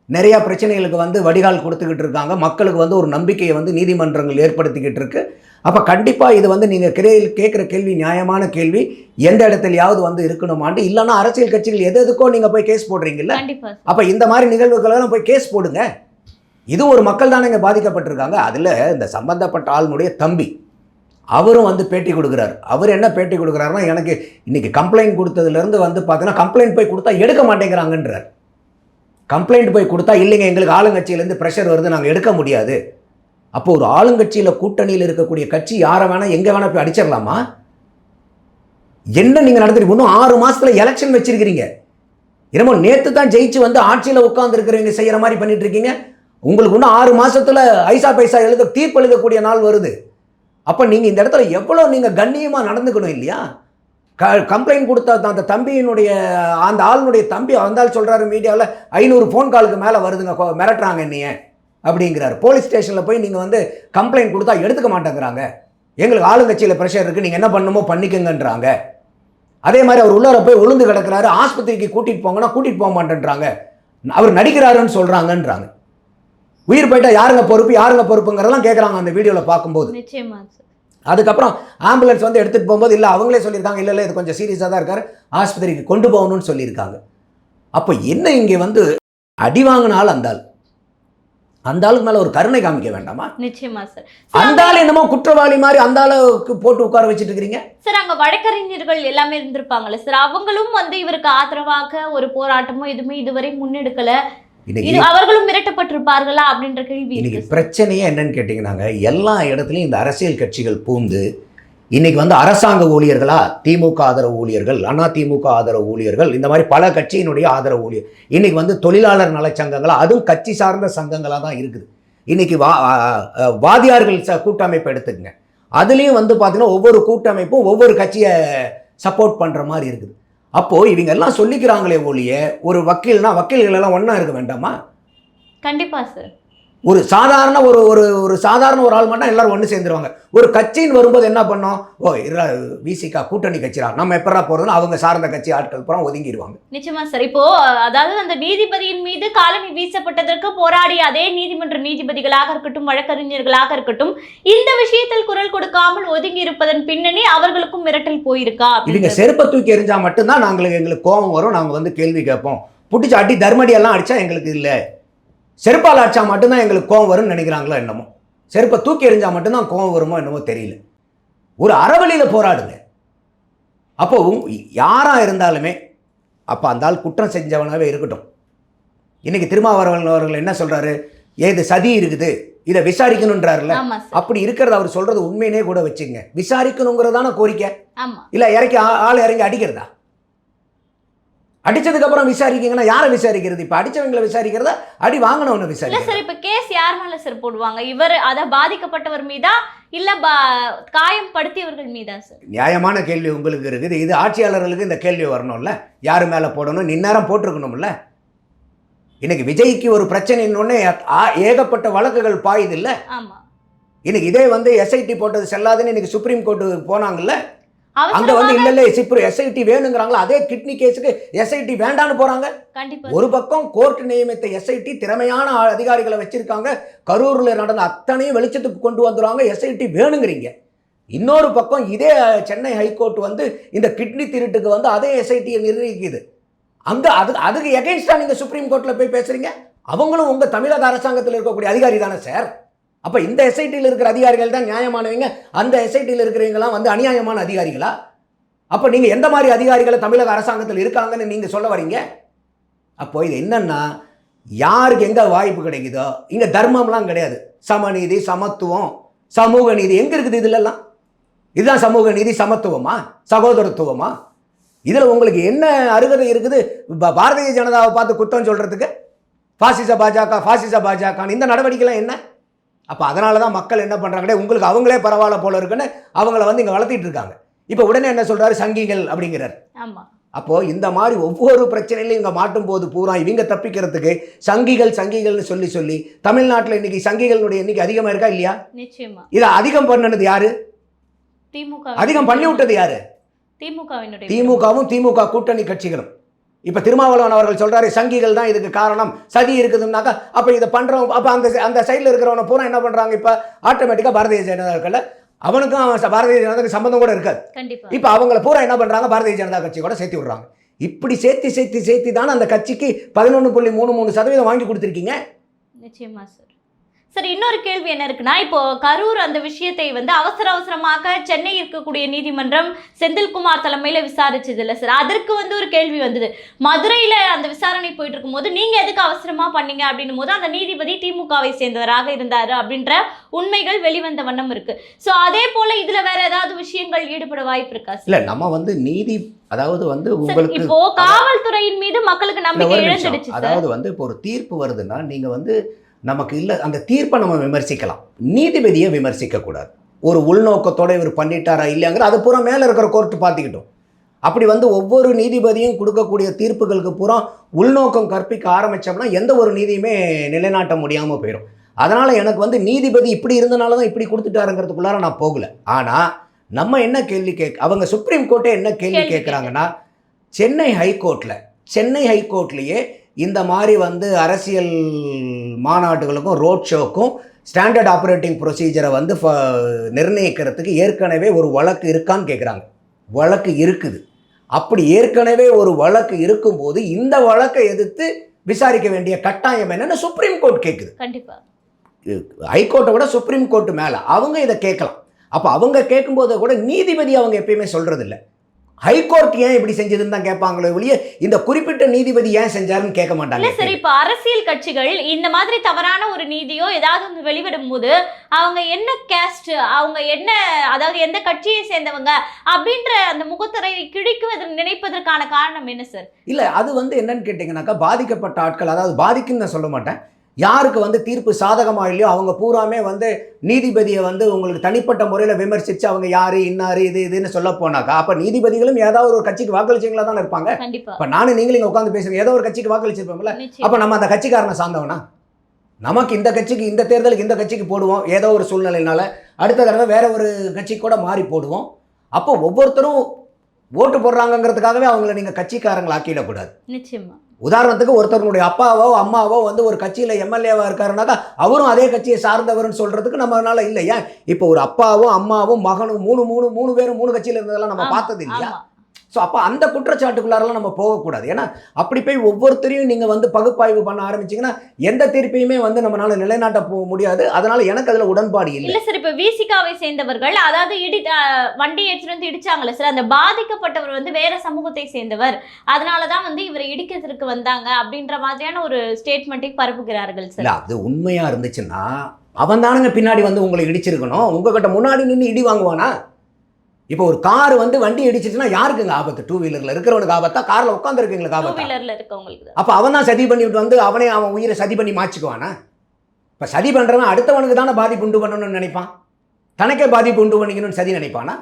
நிறையா பிரச்சனைகளுக்கு வந்து வடிகால் கொடுத்துக்கிட்டு இருக்காங்க. மக்களுக்கு வந்து ஒரு நம்பிக்கையை வந்து நீதிமன்றங்கள் ஏற்படுத்திக்கிட்டு இருக்கு. அப்போ கண்டிப்பாக இது வந்து நீங்கள் கிரே கேட்குற கேள்வி நியாயமான கேள்வி. எந்த இடத்துலையாவது வந்து இருக்கணுமாண்டு. இல்லைன்னா அரசியல் கட்சிகள் எது எதுக்கோ நீங்கள் போய் கேஸ் போடுறீங்கல்ல. அப்போ இந்த மாதிரி நிகழ்வுகளெல்லாம் போய் கேஸ் போடுங்க. இது ஒரு மக்கள் தானே இங்கே பாதிக்கப்பட்டிருக்காங்க. அதில் இந்த சம்பந்தப்பட்ட ஆளுனுடைய தம்பி அவரும் வந்து பேட்டி கொடுக்குறாரு. அவர் என்ன பேட்டி கொடுக்குறாருன்னா எனக்கு இன்னைக்கு கம்ப்ளைண்ட் கொடுத்ததுலேருந்து வந்து பார்த்தீங்கன்னா கம்ப்ளைண்ட் போய் கொடுத்தா எடுக்க மாட்டேங்கிறாங்கன்றார். கம்ப்ளைண்ட் போய் கொடுத்தா இல்லைங்க எங்களுக்கு ஆளுங்கட்சியிலேருந்து ப்ரெஷர் வருது நாங்கள் எடுக்க முடியாது. அப்போ ஒரு ஆளுங்கட்சியில் கூட்டணியில் இருக்கக்கூடிய கட்சி யாரை வேணால் எங்கே வேணால் போய் அடிச்சிடலாமா? என்ன நீங்கள் நடந்துட்டு இன்னும் ஆறு மாதத்தில் எலெக்ஷன் வச்சிருக்கிறீங்க. என்னமோ நேற்று தான் ஜெயிச்சு வந்து ஆட்சியில் உட்காந்துருக்கிறவங்க செய்கிற மாதிரி பண்ணிட்டு இருக்கீங்க. உங்களுக்கு இன்னும் ஆறு மாசத்துல ஐசா பைசா எழுத தீர்ப்பு எழுதக்கூடிய நாள் வருது. அப்போ நீங்கள் இந்த இடத்துல எவ்வளோ நீங்கள் கண்ணியமாக நடந்துக்கணும் இல்லையா? க கம்ப்ளைண்ட் கொடுத்த அந்த- அந்த தம்பியினுடைய அந்த ஆளுனுடைய தம்பி வந்தால் சொல்கிறாரு மீடியாவில் ஐநூறு ஃபோன் காலுக்கு மேலே வருதுங்க மிரட்டுறாங்க என்னைய அப்படிங்கிறாரு. போலீஸ் ஸ்டேஷனில் போய் நீங்கள் வந்து கம்ப்ளைண்ட் கொடுத்தா எடுத்துக்க மாட்டேங்கிறாங்க. எங்களுக்கு ஆளுங்கட்சியில் ப்ரெஷர் இருக்குது நீங்கள் என்ன பண்ணுமோ பண்ணிக்கங்கன்றாங்க. அதே மாதிரி அவர் உள்ளார போய் விழுந்து கிடக்கிறாரு ஆஸ்பத்திரிக்கு கூட்டிகிட்டு போங்கன்னா கூட்டிகிட்டு போக மாட்டேன்றாங்க. அவர் நடிக்கிறாருன்னு சொல்கிறாங்கன்றாங்க உயிர் போயிட்டா யாருங்க பொறுப்பு? யாருங்க பொறுப்புங்கிறதெல்லாம் கேட்குறாங்க அந்த வீடியோவில் பார்க்கும்போது. நிச்சயமா சார் அதுக்கப்புறம் ஆம்புலன்ஸ் வந்து எடுத்துகிட்டு போகும்போது இல்லை அவங்களே சொல்லியிருக்காங்க. இல்லை இல்லை இது கொஞ்சம் சீரியஸாக தான் இருக்காரு. ஆஸ்பத்திரிக்கு கொண்டு போகணும்னு சொல்லியிருக்காங்க. அப்போ என்ன இங்கே வந்து அடி வாங்கினால் அந்த ஆள்? அந்த ஆளுக்கு மேலே ஒரு கருணை காமிக்க வேண்டாமா? நிச்சயமா சார் அந்த ஆள் என்னமோ குற்றவாளி மாதிரி அந்த ஆளுக்கு போட்டு உட்கார வச்சுட்டு இருக்கிறீங்க சார் அங்க வழக்கறிஞர்கள் எல்லாமே இருந்திருப்பாங்கல்ல சார் அவங்களும் வந்து இவருக்கு ஆதரவாக ஒரு போராட்டமோ எதுவுமே இதுவரை முன்னெடுக்கல. அவர்களும் மிரட்டப்பட்டிருப்பார்களா அப்படின்ற கேள்வி இன்னைக்கு. பிரச்சனையே என்னன்னு கேட்டிங்கன்னாங்க எல்லா இடத்துலையும் இந்த அரசியல் கட்சிகள் பூந்து இன்னைக்கு வந்து அரசாங்க ஊழியர்களா திமுக ஆதரவு ஊழியர்கள் அண்ணா திமுக ஆதரவு ஊழியர்கள் இந்த மாதிரி பல கட்சியினுடைய ஆதரவு ஊழியர் இன்னைக்கு வந்து தொழிலாளர் நலச்சங்கங்களா அதுவும் கட்சி சார்ந்த சங்கங்களாக தான் இருக்குது. இன்னைக்கு வா வாதியார்கள் ச கூட்டமைப்பு எடுத்துக்கங்க. அதுலேயும் வந்து பார்த்தீங்கன்னா ஒவ்வொரு கூட்டமைப்பும் ஒவ்வொரு கட்சியை சப்போர்ட் பண்ணுற மாதிரி இருக்குது. அப்போது இவங்க எல்லாம் சொல்லிக்கிறாங்களே ஒழிய ஒரு வக்கீல்னா வக்கீல்கள் எல்லாம் ஒன்றா இருக்க வேண்டாமா? கண்டிப்பா சார் ஒரு சாதாரண ஒரு ஒரு ஒரு சாதாரண ஒரு ஆள் மட்டும் எல்லாரும் ஒன்று சேர்ந்துருவாங்க. ஒரு கட்சின்னு வரும்போது என்ன பண்ணோம்? ஓ இரா விசிகா கூட்டணி கட்சிடா நம்ம எப்படா போகிறதுன்னு அவங்க சார்ந்த கட்சி ஆட்கள் பூரா ஒதுங்கிடுவாங்க நிச்சயமா சார். இப்போ அதாவது அந்த நீதிபதியின் மீது காலனி வீசப்பட்டதற்கு போராடிய அதே நீதிமன்ற நீதிபதிகளாக இருக்கட்டும் வழக்கறிஞர்களாக இருக்கட்டும் இந்த விஷயத்தில் குரல் கொடுக்காமல் ஒதுங்கி இருப்பதன் பின்னணி அவர்களுக்கும் மிரட்டல் போயிருக்கா இவங்க அப்படின்றது. செருப்பை தூக்கி எறிஞ்சா மட்டும்தான் நாங்களுக்கு எங்களுக்கு கோபம் வரும். நாங்கள் வந்து கேள்வி கேட்போம். புட்டிச்சு அடி தர்மடி எல்லாம் அடிச்சா எங்களுக்கு இல்லை. செருப்பால் அடிச்சா மட்டும்தான் எங்களுக்கு கோபம் வரும்னு நினைக்கிறாங்களோ என்னமோ? செருப்பை தூக்கி எறிஞ்சா மட்டும்தான் கோபம் வருமோ என்னமோ தெரியல. ஒரு அறவழியில் போராடுங்க. அப்போ உங்- யாரா இருந்தாலுமே அப்போ அந்த ஆள் குற்றம் செஞ்சவனாவே இருக்கட்டும். இன்னைக்கு திருமாவளவன் அவர்கள் என்ன சொல்றாரு? ஏது சதி இருக்குது இதை விசாரிக்கணுன்றாருல அப்படி இருக்கிறத அவர் சொல்றது உண்மையினே கூட வச்சுங்க. விசாரிக்கணுங்கிறதான கோரிக்கை. இல்ல இறக்கி ஆள் இறங்கி அடிக்கிறதா? அடிச்சதுக்கு அப்புறம் விசாரிக்கீங்கன்னா யாரை விசாரிக்கிறது? இப்ப அடிச்சவங்களை விசாரிக்கிறதா? அடி வாங்கினவனை இல்ல விசாரிக்கிறது? சார் இப்ப கேஸ் யார் மேல சார் போடுவாங்க? இவர் அத பாதிக்கப்பட்டவர் மீதா? இல்ல பா- காயம் படுத்தியவர்கள் மீதா சார்? நியாயமான கேள்வி உங்களுக்கு இருக்குது. இது ஆட்சியாளர்களுக்கு இந்த கேள்வி வரணும்ல. யாரு மேல போடணும்? நின்னேரம் போட்டிருக்கணும்ல. இன்னைக்கு விஜய்க்கு ஒரு பிரச்சனைன்னொடனே ஆ- ஏகப்பட்ட வழக்குகள் பாயுது இல்ல? ஆமா. இன்னைக்கு இதே வந்து எஸ்ஐடி போட்டது செல்லாதுன்னு இன்னைக்கு சுப்ரீம் கோர்ட்டு போனாங்கல்ல? அங்க வந்து இல்ல இல்ல சிப்ரு எஸ்ஐடி வேணுங்கிறாங்களா? அதே கிட்னி கேஸுக்கு எஸ்ஐடி வேண்டான்னு போறாங்க. ஒரு பக்கம் கோர்ட் நியமித்த எஸ்ஐடி திறமையான அதிகாரிகளை வச்சிருக்காங்க. கரூர்ல நடந்த அத்தனையும் வெளிச்சத்துக்கு கொண்டு வந்துருவாங்க. எஸ்ஐடி வேணுங்கிறீங்க. இன்னொரு பக்கம் இதே சென்னை ஹைகோர்ட் வந்து இந்த கிட்னி திருட்டுக்கு வந்து அதே எஸ்ஐடியை நிர்ணயிக்குது. அங்க அது அதுக்கு எகைன்ஸ்டா நீங்க சுப்ரீம் கோர்ட்ல போய் பேசுறீங்க? அவங்களும் உங்க தமிழக அரசாங்கத்தில் இருக்கக்கூடிய அதிகாரி தானே சார் அப்ப இந்த எஸ்ஐடியில் இருக்கிற அதிகாரிகள் தான் நியாயமானவங்க? அந்த எஸ்ஐடியில் இருக்கிறவங்கலாம் வந்து அநியாயமான அதிகாரிகளா? அப்ப நீங்க எந்த மாதிரி அதிகாரிகளை தமிழக அரசாங்கத்தில் இருக்காங்கன்னு நீங்க சொல்ல வரீங்க? அப்போ இது என்னன்னா யாருக்கு எங்க வாய்ப்பு கிடைக்குதோ இங்க தர்மம்லாம் கிடையாது. சமநீதி சமத்துவம் சமூக நீதி. எங்க இருக்குது இதுலலாம் இதுதான் சமூக நீதி சமத்துவமா? சகோதரத்துவமா? இதில் உங்களுக்கு என்ன அருகதை இருக்குது? ப- பாரதிய ஜனதாவை பார்த்து குத்தம் சொல்றதுக்கு? பாசிச பாஜக பாசிச பாஜக இந்த நடவடிக்கைலாம் என்ன? அப்போ அதனால தான் மக்கள் என்ன பண்ணுறாங்கடே உங்களுக்கு அவங்களே பரவாயில்ல போல இருக்குன்னு அவங்கள வந்து இங்கே வளர்த்திட்டு இருக்காங்க. இப்போ உடனே என்ன சொல்றாரு? சங்கிகள் அப்படிங்கிறார். ஆமா. அப்போ இந்த மாதிரி ஒவ்வொரு பிரச்சனையிலையும் இங்கே மாட்டும் போது பூரா இவங்க தப்பிக்கிறதுக்கு சங்கிகள் சங்கிகள்னு சொல்லி சொல்லி தமிழ்நாட்டில் இன்னைக்கு சங்கிகளுடைய எண்ணிக்கை அதிகமாக இருக்கா இல்லையா? நிச்சயமா. இதை அதிகம் பண்ணது யாரு? திமுக அதிகம் பண்ணி விட்டது யாரு? திமுகவினுடைய திமுகவும் திமுக கூட்டணி கட்சிகளும். இப்ப திருமாவளவன் அவர்கள் சொல்றாரு சங்கிகள் தான் இதுக்கு காரணம். சதி இருக்குதுன்னாக்கா அப்ப இதை பண்றவன் அப்ப அந்த அந்த சைடுல இருக்கிறவனை பூரா என்ன பண்றாங்க இப்ப? ஆட்டோமேட்டிக்கா பாரதிய ஜனதா இருக்கல அவனுக்கும் அவன் பாரதிய ஜனதாக்கு சம்பந்தம் கூட இருக்காது. இப்ப அவங்கள பூரா என்ன பண்றாங்க? பாரதிய ஜனதா கட்சி கூட சேர்த்து விடுறாங்க. இப்படி சேர்த்து சேர்த்து சேர்த்து தானே அந்த கட்சிக்கு பதினொன்று புள்ளி மூணு மூணு சதவீதம் வாங்கி கொடுத்துருக்கீங்க? நிச்சயமா சார். சார் இன்னொரு கேள்வி என்ன இருக்குன்னா இப்போ கரூர் அந்த விஷயத்தை வந்து அவசர அவசரமாக சென்னை இருக்கக்கூடிய நீதிமன்றம் செந்தில்குமார் தலைமையில விசாரிச்சது இல்ல சார். அதற்கு வந்து ஒரு கேள்வி வந்தது. மதுரையில அந்த விசாரணை போயிட்டு இருக்கும்போது நீங்க எதுக்கு அவசரமா பண்ணீங்க அப்படின்னும் போது அந்த நீதிபதி திமுகவை சேர்ந்தவராக இருந்தாரு அப்படின்ற உண்மைகள் வெளிவந்த வண்ணம் இருக்கு. சோ அதே போல இதுல வேற ஏதாவது விஷயங்கள் ஈடுபட வாய்ப்பு இருக்கா சார்? இல்ல நம்ம வந்து நீதி அதாவது வந்து உங்களுக்கு இப்போ காவல்துறையின் மீது மக்களுக்கு நம்பிக்கை. இழந்துடுச்சு அதாவது வந்து இப்போ ஒரு தீர்ப்பு வருதுன்னா நீங்க வந்து நமக்கு இல்ல அந்த தீர்ப்பை நம்ம விமர்சிக்கலாம். நீதிபதியை விமர்சிக்க கூடாது ஒரு உள்நோக்கத்தோட இவர் பண்ணிட்டாரா இல்லையாங்கிற அது பூரா மேல இருக்கிற கோர்ட்டு பார்த்துக்கிட்டோம். அப்படி வந்து ஒவ்வொரு நீதிபதியும் கொடுக்கக்கூடிய தீர்ப்புகளுக்கு பூரா உள்நோக்கம் கற்பிக்க ஆரம்பிச்சோம்னா எந்த ஒரு நீதியுமே நிலைநாட்ட முடியாம போயிடும் அதனால எனக்கு வந்து நீதிபதி இப்படி இருந்தனால தான் இப்படி கொடுத்துட்டாருங்கிறதுக்குள்ளார நான் போகல. ஆனா நம்ம என்ன கேள்வி கேட்க அவங்க சுப்ரீம் கோர்ட்டே என்ன கேள்வி கேள்வி கேட்குறாங்கன்னா சென்னை ஹைகோர்ட்டில் சென்னை ஹைகோர்ட்லேயே இந்த மாதிரி வந்து அரசியல் மாநாட்டுகளுக்கும் ரோட் ஷோக்கும் ஸ்டாண்டர்ட் ஆப்ரேட்டிங் ப்ரொசீஜரை வந்து ஃப- நிர்ணயிக்கிறதுக்கு ஏற்கனவே ஒரு வழக்கு இருக்கான்னு கேட்குறாங்க வழக்கு இருக்குது. அப்படி ஏற்கனவே ஒரு வழக்கு இருக்கும்போது இந்த வழக்கை எதிர்த்து விசாரிக்க வேண்டிய கட்டாயம் என்னன்னு சுப்ரீம் கோர்ட் கேட்குது கண்டிப்பா. ஹைகோர்ட்டை விட சுப்ரீம் கோர்ட் மேலே. அவங்க இதை கேட்கலாம். அப்போ அவங்க கேட்கும்போது கூட நீதிபதி அவங்க எப்பயுமே சொல்றது இல்ல ஹைகோர்ட் ஏன் இப்படி செஞ்சதுன்னு தான் கேட்பாங்களே ஒழிய இந்த குறிப்பிட்ட நீதிபதி ஏன் செஞ்சாருன்னு கேட்க இல்ல மாட்டாங்க சார் இப்ப அரசியல் கட்சிகள் இந்த மாதிரி தவறான ஒரு நீதியோ ஏதாவது ஒன்று வெளிவிடும் போது அவங்க என்ன கேஸ்ட் அவங்க என்ன அதாவது எந்த கட்சியை சேர்ந்தவங்க அப்படின்ற அந்த முகத்தரை கிழிக்குவது நினைப்பதற்கான காரணம் என்ன சார் இல்லை அது வந்து என்னன்னு கேட்டிங்கனாக்கா பாதிக்கப்பட்ட ஆட்கள் அதாவது பாதிக்குன்னு நான் சொல்ல மாட்டேன். யாருக்கு வந்து தீர்ப்பு சாதகமாக இல்லையோ அவங்க பூராமே வந்து நீதிபதியை வந்து உங்களுக்கு தனிப்பட்ட முறையில் விமர்சித்து அவங்க யார் இன்னாரு இது இதுன்னு சொல்ல போனாக்கா அப்போ நீதிபதிகளும் ஏதாவது ஒரு கட்சிக்கு வாக்களிச்சவங்களா தானே இருப்பாங்க. இப்போ நானும் நீங்களும் இங்கே உட்காந்து பேசுகிறோம் ஏதோ ஒரு கட்சிக்கு வாக்களிச்சிருப்போம்ல. அப்போ நம்ம அந்த கட்சிக்காரனை சார்ந்தவனா? நமக்கு இந்த கட்சிக்கு இந்த தேர்தலுக்கு இந்த கட்சிக்கு போடுவோம் ஏதோ ஒரு சூழ்நிலையினால. அடுத்த தடவை வேற ஒரு கட்சிக்கு கூட மாறி போடுவோம். அப்போ ஒவ்வொருத்தரும் ஓட்டு போடுறாங்கங்கிறதுக்காகவே அவங்கள நீங்கள் கட்சிக்காரங்களை ஆக்கிடக்கூடாது நிச்சயமா. உதாரணத்துக்கு ஒருத்தருடைய அப்பாவோ அம்மாவோ வந்து ஒரு கட்சியில் எம்எல்ஏவா இருக்காருனாக்கா அவரும் அதே கட்சியை சார்ந்தவர்னு சொல்றதுக்கு நம்மளால இல்லை ஏன் இப்போ ஒரு அப்பாவும் அம்மாவும் மகனும் மூணு மூணு மூணு பேரும் மூணு கட்சியில் இருந்ததெல்லாம் நம்ம பார்த்தது இல்லையா? ஸோ அப்போ அந்த குற்றச்சாட்டுக்குள்ளாரெல்லாம் நம்ம போகக்கூடாது. ஏன்னா அப்படி போய் ஒவ்வொருத்தரையும் நீங்கள் வந்து பகுப்பாய்வு பண்ண ஆரம்பிச்சீங்கன்னா எந்த தீர்ப்பையுமே வந்து நம்மளால நிலைநாட்ட போக முடியாது. அதனால எனக்கு அதில் உடன்பாடு இல்லை. இல்ல சார் இப்ப விசிகாவை சேர்ந்தவர்கள் அதாவது இடி வண்டி எடுத்துட்டு வந்து இடிச்சாங்கல்ல சார் அந்த பாதிக்கப்பட்டவர் வந்து வேற சமூகத்தை சேர்ந்தவர். அதனாலதான் வந்து இவரை இடிக்கிறதுக்கு வந்தாங்க அப்படின்ற மாதிரியான ஒரு ஸ்டேட்மெண்ட்டை பரப்புகிறார்கள் சார் இல்லை அது உண்மையாக இருந்துச்சுன்னா அவன் தானுங்க பின்னாடி வந்து உங்களை இடிச்சிருக்கணும். உங்ககிட்ட முன்னாடி நின்று இடி வாங்குவானா? இப்போ ஒரு கார் வந்து வண்டி இடிச்சிச்சுன்னா யாருக்குங்க ஆபத்து? டூ வீலரில் இருக்கிறவனுக்கு ஆபத்தா? காரில் உட்காந்துருக்கீங்களுக்கு ஆபத்தா? அப்போ அவன் தான் சதி பண்ணிவிட்டு வந்து அவனே அவன் உயிரை சதி பண்ணி மாச்சிக்குவானா இப்போ சதி பண்ணுறவன் அடுத்தவனுக்கு தானே பாதிப்பு உண்டு பண்ணணும்னு நினைப்பான்? தனக்கே பாதிப்பு உண்டு பண்ணிக்கணும்னு சதி நினைப்பானா?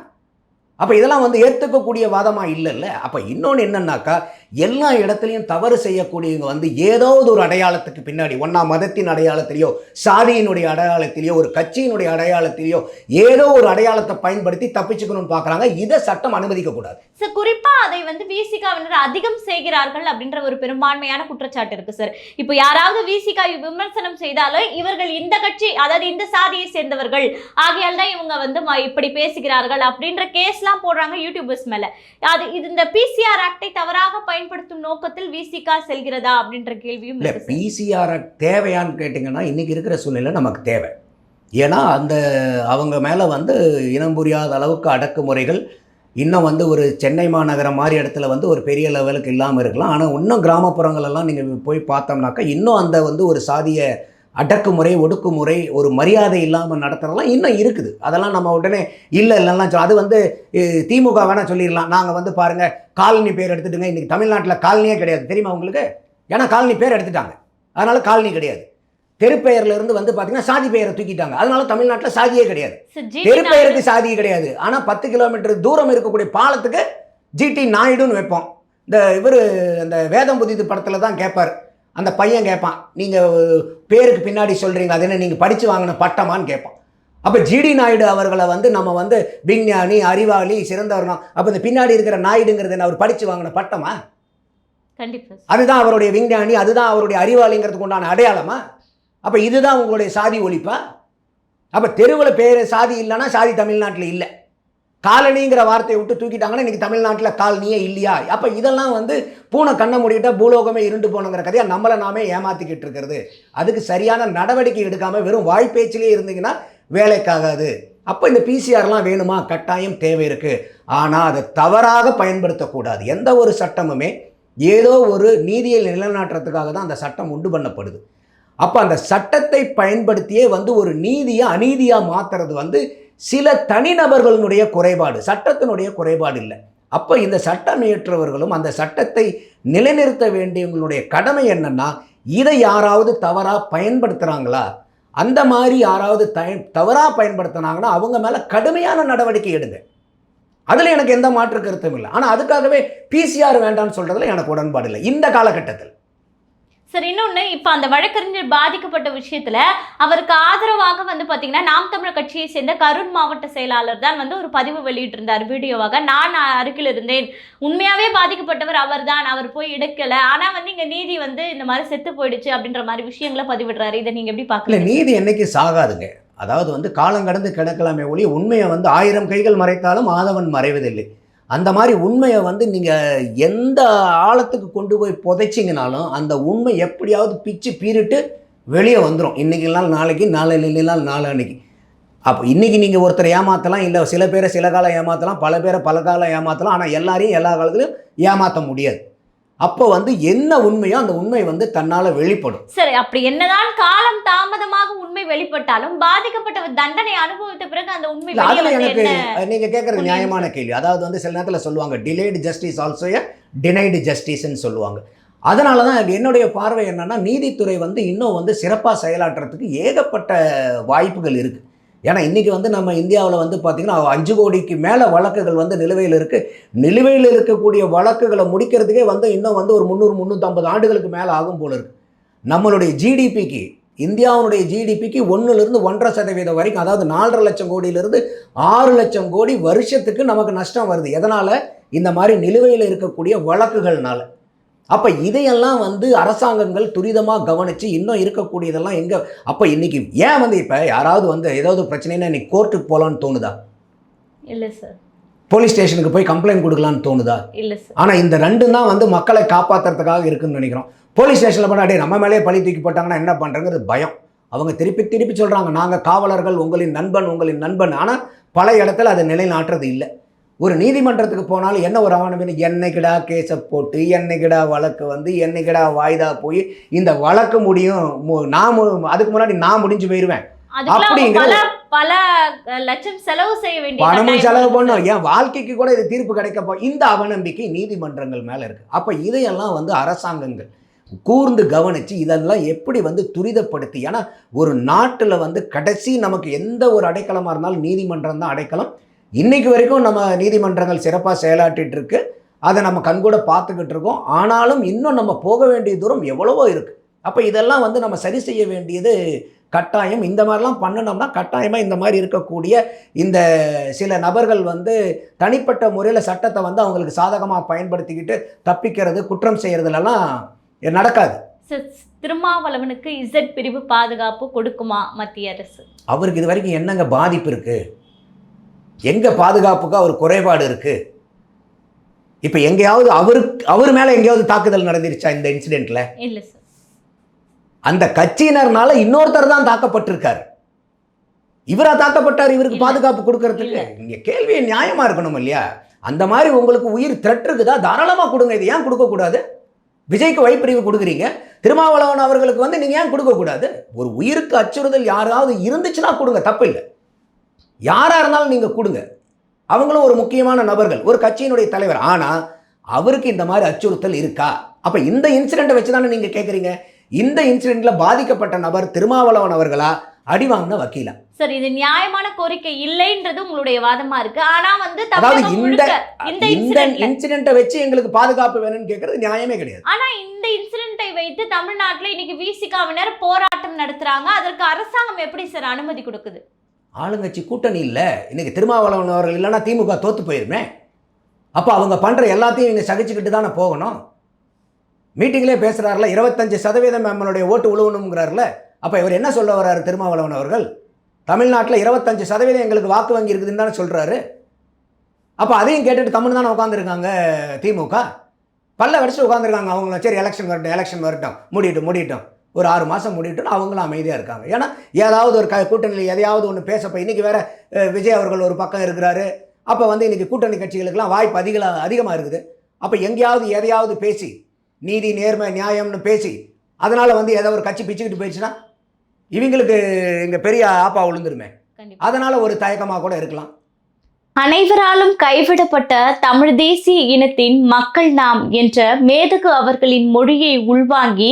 அப்போ இதெல்லாம் வந்து ஏற்றுக்கக்கூடிய வாதமாக இல்லைல்ல. அப்போ இன்னொன்று என்னன்னாக்கா எல்லா இடத்துலையும் தவறு செய்யக்கூடியவங்க வந்து ஏதாவது ஒரு அடையாளத்துக்கு பின்னாடி ஒன்றா மதத்தின் அடையாளத்திலேயோ சாதியினுடைய அடையாளத்திலேயோ ஒரு கட்சியினுடைய அடையாளத்திலேயோ ஏதோ ஒரு அடையாளத்தை பயன்படுத்தி தப்பிச்சுக்கணும்னு பார்க்குறாங்க. இதை சட்டம் அனுமதிக்கக்கூடாது சார் குறிப்பா அதை வந்து விசிகாவினர் அதிகம் செய்கிறார்கள் அப்படின்ற ஒரு பெரும்பான்மையான குற்றச்சாட்டு இருக்கு சார் இப்போ யாராவது விசிகா விமர்சனம் செய்தாலும் இவர்கள் இந்த கட்சி அதாவது இந்த சாதியை சேர்ந்தவர்கள் ஆகையால் தான் இவங்க வந்து இப்படி பேசுகிறார்கள் அப்படின்ற கேஸ்லாம் போடுறாங்க யூடியூபர்ஸ் மேல. அது இது இந்த பிசிஆர் ஆக்டை தவறாக பயன்படுத்தும் நோக்கத்தில் விசிகா செல்கிறதா அப்படின்ற கேள்வியும் இல்லை. பிசிஆர் தேவையான்னு கேட்டிங்கன்னா இன்றைக்கி இருக்கிற சூழ்நிலை நமக்கு தேவை ஏன்னா அந்த அவங்க மேலே வந்து இனம் புரியாத அளவுக்கு அடக்குமுறைகள் இன்னும் வந்து ஒரு சென்னை மாநகரம் மாதிரி இடத்துல வந்து ஒரு பெரிய லெவலுக்கு இல்லாமல் இருக்கலாம் ஆனால் இன்னும் கிராமப்புறங்கள் எல்லாம் நீங்கள் போய் பார்த்தோம்னாக்கா இன்னும் அந்த வந்து ஒரு சாதிய அடக்குமுறை ஒடுக்குமுறை ஒரு மரியாதை இல்லாமல் நடத்துறதெல்லாம் இன்னும் இருக்குது. அதெல்லாம் நம்ம உடனே இல்லை இல்லைன்னா சொல்ல அது வந்து திமுக வேணால் சொல்லிடலாம். நாங்கள் வந்து பாருங்கள் காலனி பேர் எடுத்துட்டுங்க. இன்றைக்கி தமிழ்நாட்டில் காலனியே கிடையாது. தெரியுமா உங்களுக்கு? ஏன்னா காலனி பேர் எடுத்துட்டாங்க. அதனால காலனி கிடையாது. தெருப்பெயர்ல இருந்து வந்து பார்த்தீங்கன்னா சாதி பெயரை தூக்கிட்டாங்க. அதனால தமிழ்நாட்டில் சாதியே கிடையாது. தெருப்பெயருக்கு சாதி கிடையாது. ஆனால் பத்து கிலோமீட்டர் தூரம் இருக்கக்கூடிய பாலத்துக்கு ஜிடி நாயுடுன்னு வைப்போம். இந்த இவர் அந்த வேதம் புதிது படத்தில் தான் கேட்பார் அந்த பையன் கேட்பான் நீங்கள் பேருக்கு பின்னாடி சொல்கிறீங்க அது என்ன நீங்கள் படித்து வாங்கின பட்டமான்னு கேட்பான். அப்போ ஜிடி நாயுடு அவர்களை வந்து நம்ம வந்து விஞ்ஞானி அறிவாளி சிறந்தவர்னா அப்போ இந்த பின்னாடி இருக்கிற நாயுடுங்கிறது என்ன அவர் படித்து வாங்கின பட்டமா? கண்டிப்பா சார். அதுதான் அவருடைய விஞ்ஞானி அதுதான் அவருடைய அறிவாளிங்கிறதுக்கு உண்டான அடையாளமா? அப்போ இதுதான் உங்களுடைய சாதி ஒழிப்பா? அப்போ தெருவில் பேர் சாதி இல்லைன்னா சாதி தமிழ்நாட்டில் இல்லை. காலனிங்கிற வார்த்தையை விட்டு தூக்கிட்டாங்கன்னா இன்றைக்கி தமிழ்நாட்டில் காலனியே இல்லையா? அப்போ இதெல்லாம் வந்து பூனை கண்ணை மூடிட்டா பூலோகமே இருண்டு போனங்கிற கதையை நம்மளை நாமே ஏமாற்றிக்கிட்டு இருக்கிறது. அதுக்கு சரியான நடவடிக்கை எடுக்காமல் வெறும் வாய்ப்பேச்சிலே இருந்தீங்கன்னா வேலைக்காகாது. அப்போ இந்த பிசிஆர்லாம் வேணுமா? கட்டாயம் தேவை இருக்குது ஆனால் அதை தவறாக பயன்படுத்தக்கூடாது. எந்த ஒரு சட்டமுமே ஏதோ ஒரு நீதியை நிலைநாட்டுறதுக்காக தான் அந்த சட்டம் உண்டு பண்ணப்படுது. அப்போ அந்த சட்டத்தை பயன்படுத்தியே வந்து ஒரு நீதியை அநீதியாக மாற்றுறது வந்து சில தனிநபர்களுடைய குறைபாடு சட்டத்தினுடைய குறைபாடு இல்லை. அப்போ இந்த சட்டம் இயற்றவர்களும் அந்த சட்டத்தை நிலைநிறுத்த வேண்டியவங்களுடைய கடமை என்னன்னா இதை யாராவது தவறாக பயன்படுத்துகிறாங்களா அந்த மாதிரி யாராவது த தவறாக பயன்படுத்தினாங்கன்னா அவங்க மேலே கடுமையான நடவடிக்கை எடுங்க. அதில் எனக்கு எந்த மாற்று கருத்தும் இல்லை. ஆனால் அதுக்காகவே பிசிஆர் வேண்டாம்னு சொல்கிறதுல எனக்கு உடன்பாடு இல்லை. இந்த காலகட்டத்தில். சார் இன்னொன்னு இப்ப அந்த வழக்கறிஞர் பாதிக்கப்பட்ட விஷயத்துல அவருக்கு ஆதரவாக வந்து பாத்தீங்கன்னா நாம் தமிழர் கட்சியை சேர்ந்த கரூர் மாவட்ட செயலாளர் தான் வந்து ஒரு பதிவு வெளியிட்டிருந்தார் வீடியோவாக. நான் அருகில் இருந்தேன். உண்மையாவே பாதிக்கப்பட்டவர் அவர்தான். அவர் போய் எடுக்கல. ஆனா வந்து இங்க நீதி வந்து இந்த மாதிரி செத்து போயிடுச்சு அப்படின்ற மாதிரி விஷயங்களை பதிவிடுறாரு. இதை நீங்க எப்படி பாக்கல நீதி என்னைக்கு சாகாதுங்க. அதாவது வந்து காலம் கடந்து கிடக்கலாமே ஒழிய உண்மையை வந்து ஆயிரம் கைகள் மறைத்தாலும் ஆதவன் மறைவதில்லை. அந்த மாதிரி உண்மையை வந்து நீங்கள் எந்த ஆழத்துக்கு கொண்டு போய் புதைச்சிங்கனாலும் அந்த உண்மை எப்படியாவது பிச்சு பீரிட்டு வெளியே வந்துடும் இன்றைக்கி நாளைக்கு நாளை இல்லைனாலும் நாளன்னைக்கு அப்போ இன்றைக்கி நீங்கள் ஒருத்தர் ஏமாற்றலாம் இல்லை சில பேரை சில காலம் ஏமாற்றலாம் பல பேரை பல காலம் ஏமாற்றலாம் ஆனால் எல்லாரையும் எல்லா காலத்துலையும் ஏமாற்ற முடியாது. அப்போ வந்து என்ன உண்மையோ அந்த உண்மை வந்து தன்னால் வெளிப்படும். சரி அப்படி என்னதான் காலம் தாமதமாக உண்மை வெளிப்பட்டாலும் பாதிக்கப்பட்டவர் தண்டனை அனுபவித்த பிறகு அந்த உண்மை அதுல எனக்கு நீங்க கேட்கறது நியாயமான கேள்வி. அதாவது வந்து சில நேரத்தில் சொல்லுவாங்க delayed justice also a denied ஜஸ்டிஸ்ன்னு சொல்லுவாங்க. அதனால தான் என்னுடைய பார்வை என்னன்னா நீதித்துறை வந்து இன்னும் வந்து சிறப்பாக செயலாற்றுறதுக்கு ஏகப்பட்ட வாய்ப்புகள் இருக்குது ஏன்னா இன்றைக்கி வந்து நம்ம இந்தியாவில் வந்து பார்த்திங்கன்னா அஞ்சு கோடிக்கு மேலே வழக்குகள் வந்து நிலுவையில் இருக்குது நிலுவையில் இருக்கக்கூடிய வழக்குகளை முடிக்கிறதுக்கே வந்து இன்னும் வந்து ஒரு முந்நூறு முந்நூற்றம்பது ஆண்டுகளுக்கு மேலே ஆகும் போல இருக்குது நம்மளுடைய ஜிடிபிக்கு இந்தியாவுடைய ஜிடிபிக்கு ஒன்றுலேருந்து ஒன்றரை சதவீதம் வரைக்கும் அதாவது நாலரை லட்சம் கோடியிலிருந்து ஆறு லட்சம் கோடி வருஷத்துக்கு நமக்கு நஷ்டம் வருது. எதனால்? இந்த மாதிரி நிலுவையில் இருக்கக்கூடிய வழக்குகள்னால. அப்போ இதையெல்லாம் வந்து அரசாங்கங்கள் துரிதமாக கவனித்து இன்னும் இருக்கக்கூடியதெல்லாம் எங்கே அப்போ இன்றைக்கி ஏன் வந்து இப்போ யாராவது வந்து ஏதாவது பிரச்சனைனா இன்னைக்கு கோர்ட்டுக்கு போகலான்னு தோணுதா? இல்ல சார். போலீஸ் ஸ்டேஷனுக்கு போய் கம்ப்ளைண்ட் கொடுக்கலான்னு தோணுதா? இல்ல சார். ஆனால் இந்த ரெண்டும் தான் வந்து மக்களை காப்பாற்றுறதுக்காக இருக்குன்னு நினைக்கிறோம். போலீஸ் ஸ்டேஷனில் போனால் அடே நம்ம மேலேயே பழி தூக்கி போட்டாங்கன்னா என்ன பண்ணுறங்கிறது பயம். அவங்க திருப்பி திருப்பி சொல்கிறாங்க நாங்கள் காவலர்கள் உங்களின் நண்பன் உங்களின் நண்பன். ஆனால் பல இடத்துல அதை நிலைநாட்டுறது இல்லை. ஒரு நீதிமன்றத்துக்கு போனாலும் என்ன ஒரு ஆவணம் என்னைக்கிடா கேஸை போட்டு என்னைக்கிடா வழக்கு வந்து என்னைக்கிடா வாய்தா போய் இந்த வழக்கு முடியும் நான் அதுக்கு முன்னாடி நான் முடிஞ்சு போயிடுவேன் அப்படிங்கிற பல லட்சம் செலவு செய்ய வேண்டிய பணமும் கட்டாயம் செலவு இருக்கு பண்ணும் சார். என் வாழ்க்கைக்கு கூட இது தீர்ப்பு கிடைக்கப்போ இந்த அவநம்பிக்கை நீதிமன்றங்கள் மேலே இருக்கு. அப்போ இதையெல்லாம் வந்து அரசாங்கங்கள் கூர்ந்து கவனித்து இதெல்லாம் எப்படி வந்து துரிதப்படுத்தி ஏன்னா ஒரு நாட்டில் வந்து கடைசி நமக்கு எந்த ஒரு அடைக்கலமாக இருந்தாலும் நீதிமன்றம் தான் அடைக்கலம். இன்னைக்கு வரைக்கும் நம்ம நீதிமன்றங்கள் சிறப்பாக செயலாற்றிட்டு இருக்கு. அதை நம்ம கண்கூட பார்த்துக்கிட்டு இருக்கோம். ஆனாலும் இன்னும் நம்ம போக வேண்டிய தூரம் எவ்வளவோ இருக்குது அப்போ இதெல்லாம் வந்து நம்ம சரி செய்ய வேண்டியது கட்டாயம். இந்த மாதிரிலாம் பண்ணினோம்னா கட்டாயமாக இந்த மாதிரி இருக்கக்கூடிய இந்த சில நபர்கள் வந்து தனிப்பட்ட முறையில் சட்டத்தை வந்து அவங்களுக்கு சாதகமாக பயன்படுத்திக்கிட்டு தப்பிக்கிறது குற்றம் செய்கிறதுலலாம் நடக்காது. திருமாவளவனுக்கு இசட் பிரிவு பாதுகாப்பு கொடுக்குமா மத்திய அரசு? அவருக்கு இது வரைக்கும் என்னங்க பாதிப்பு இருக்குது எங்கே பாதுகாப்புக்கு அவர் குறைபாடு இருக்குது இப்போ எங்கேயாவது அவருக்கு அவர் மேலே எங்கேயாவது தாக்குதல் நடந்துருச்சா இந்த இன்சிடெண்ட்டில் இல்ல சார் அந்த கட்சியினர்னால இன்னொருத்தர் தான் தாக்கப்பட்டிருக்காரு. இவரா தாக்கப்பட்டார் இவருக்கு. பாதுகாப்பு கொடுக்கறதுக்கு. இங்க கேள்வி நியாயமா இருக்கணும் இல்லையா? அந்த மாதிரி உங்களுக்கு உயிர் த்ரெட் இருக்குதா? தாராளமா கொடுங்க. இது ஏன் கொடுக்க கூடாது? விஜய்க்கு வைப்பிரிவு கொடுக்குறீங்க. திருமாவளவன் அவர்களுக்கு வந்து நீங்க ஏன் கொடுக்க கூடாது? ஒரு உயிருக்கு அச்சுறுத்தல் யாராவது இருந்துச்சுன்னா கொடுங்க. தப்பு இல்லை. யாரா இருந்தாலும் நீங்க கொடுங்க. அவங்களும் ஒரு முக்கியமான நபர்கள் ஒரு கட்சியினுடைய தலைவர். ஆனா அவருக்கு இந்த மாதிரி அச்சுறுத்தல் இருக்கா? அப்ப இந்த இன்சிடென்ட்டை வச்சு தானே நீங்க கேட்குறீங்க இந்த இன்சிடென்ட்ல பாதிக்கப்பட்ட நபர் திருமாவளவன் அவர்களா? அடி வாங்கின வக்கீலா? சார் இது நியாயமான கோரிக்கை இல்லைன்றது உங்களுடைய வாதமா இருக்கு. ஆனா வந்து அதாவது இந்த இந்த இன்சிடென்ட்டை வச்சு எங்களுக்கு பாதுகாப்பு வேணும்னு கேட்கறது நியாயமே கிடையாது. ஆனா இந்த இன்சிடென்ட்டை வைத்து தமிழ்நாட்டுல இன்னைக்கு விசிகாவினர் போராட்டம் நடத்துறாங்க. அதற்கு அரசாங்கம் எப்படி சார் அனுமதி கொடுக்குது? ஆளுங்கட்சி கூட்டணி இல்லை. இன்றைக்கி திருமாவளவன் அவர்கள் இல்லைன்னா திமுக தோற்று போயிருமே. அப்போ அவங்க பண்ணுற எல்லாத்தையும் இங்கே சகிச்சுக்கிட்டு தானே போகணும். மீட்டிங்லேயே பேசுகிறாருல இருபத்தஞ்சு சதவீதம் நம்மளுடைய ஓட்டு உழுவணுங்கிறாருல அப்போ இவர் என்ன சொல்ல வர்றாரு திருமாவளவன் அவர்கள்? தமிழ்நாட்டில் இருபத்தஞ்சி சதவீதம் எங்களுக்கு வாக்கு வங்கி இருக்குதுன்னு தானே சொல்கிறாரு அப்போ அதையும் கேட்டுட்டு தமிழ் தானே உட்காந்துருக்காங்க திமுக? பல்ல வடிச்சு உட்காந்துருக்காங்க அவங்கள சரி எலெக்ஷன் வரட்டும் எலெக்ஷன் வரட்டும். முடியட்டும் முடியட்டும் ஒரு ஆறு மாதம் முடியட்டும் அவங்களும் அமைதியாக இருக்காங்க. ஏன்னா ஏதாவது ஒரு க கூட்டணியில் எதையாவது ஒன்று பேசப்போ இன்றைக்கி வேற விஜய் அவர்கள் ஒரு பக்கம் இருக்கிறாரு. அப்போ வந்து இன்றைக்கி கூட்டணி கட்சிகளுக்கெல்லாம் வாய்ப்பு அதிக அதிகமாக இருக்குது. அப்போ எங்கேயாவது எதையாவது பேசி நீதி நேர்மை நியாயம்னு பேசி அதனால் வந்து ஏதோ ஒரு கட்சி பிச்சுக்கிட்டு போயிடுச்சுன்னா இவங்களுக்கு இங்கே பெரிய ஆப்பா விழுந்துருமே. கண்டிப்பா. அதனால் ஒரு தயக்கமாக கூட இருக்கலாம். அனைவராலும் கைவிடப்பட்ட தமிழ் தேசிய இனத்தின் மக்கள் நாம் என்ற மேதகு அவர்களின் மொழியை உள்வாங்கி